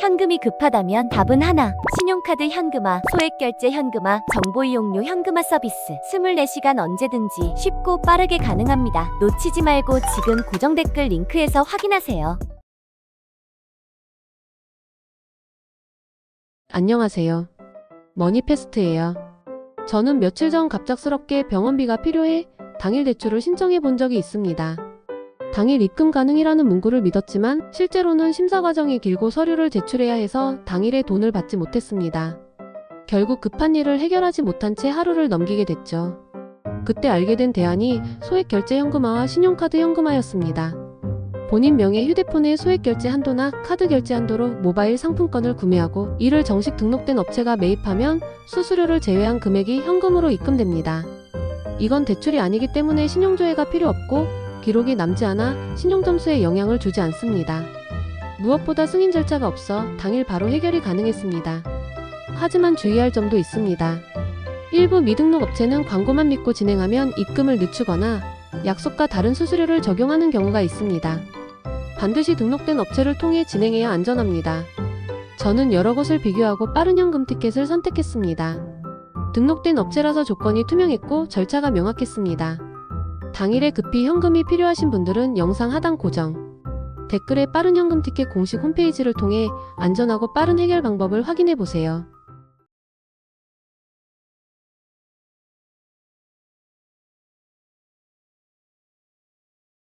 현금이 급하다면 답은 하나. 신용카드 현금화, 소액결제 현금화, 정보이용료 현금화 서비스. 24시간 언제든지 쉽고 빠르게 가능합니다. 놓치지 말고 지금 고정 댓글 링크에서 확인하세요. 안녕하세요. 머니페스트예요. 저는 며칠 전 갑작스럽게 병원비가 필요해 당일 대출을 신청해 본 적이 있습니다. 당일 입금 가능이라는 문구를 믿었지만 실제로는 심사 과정이 길고 서류를 제출해야 해서 당일에 돈을 받지 못했습니다. 결국 급한 일을 해결하지 못한 채 하루를 넘기게 됐죠. 그때 알게 된 대안이 소액 결제 현금화와 신용카드 현금화였습니다. 본인 명의 휴대폰의 소액 결제 한도나 카드 결제 한도로 모바일 상품권을 구매하고 이를 정식 등록된 업체가 매입하면 수수료를 제외한 금액이 현금으로 입금됩니다. 이건 대출이 아니기 때문에 신용조회가 필요 없고 기록이 남지 않아 신용 점수에 영향을 주지 않습니다. 무엇보다 승인 절차가 없어 당일 바로 해결이 가능했습니다. 하지만 주의할 점도 있습니다. 일부 미등록 업체는 광고만 믿고 진행하면 입금을 늦추거나 약속과 다른 수수료를 적용하는 경우가 있습니다. 반드시 등록된 업체를 통해 진행해야 안전합니다. 저는 여러 곳을 비교하고 빠른 현금 티켓을 선택했습니다. 등록된 업체라서 조건이 투명했고 절차가 명확했습니다. 당일에 급히 현금이 필요하신 분들은 영상 하단 고정. 댓글에 빠른 현금 티켓 공식 홈페이지를 통해 안전하고 빠른 해결 방법을 확인해 보세요.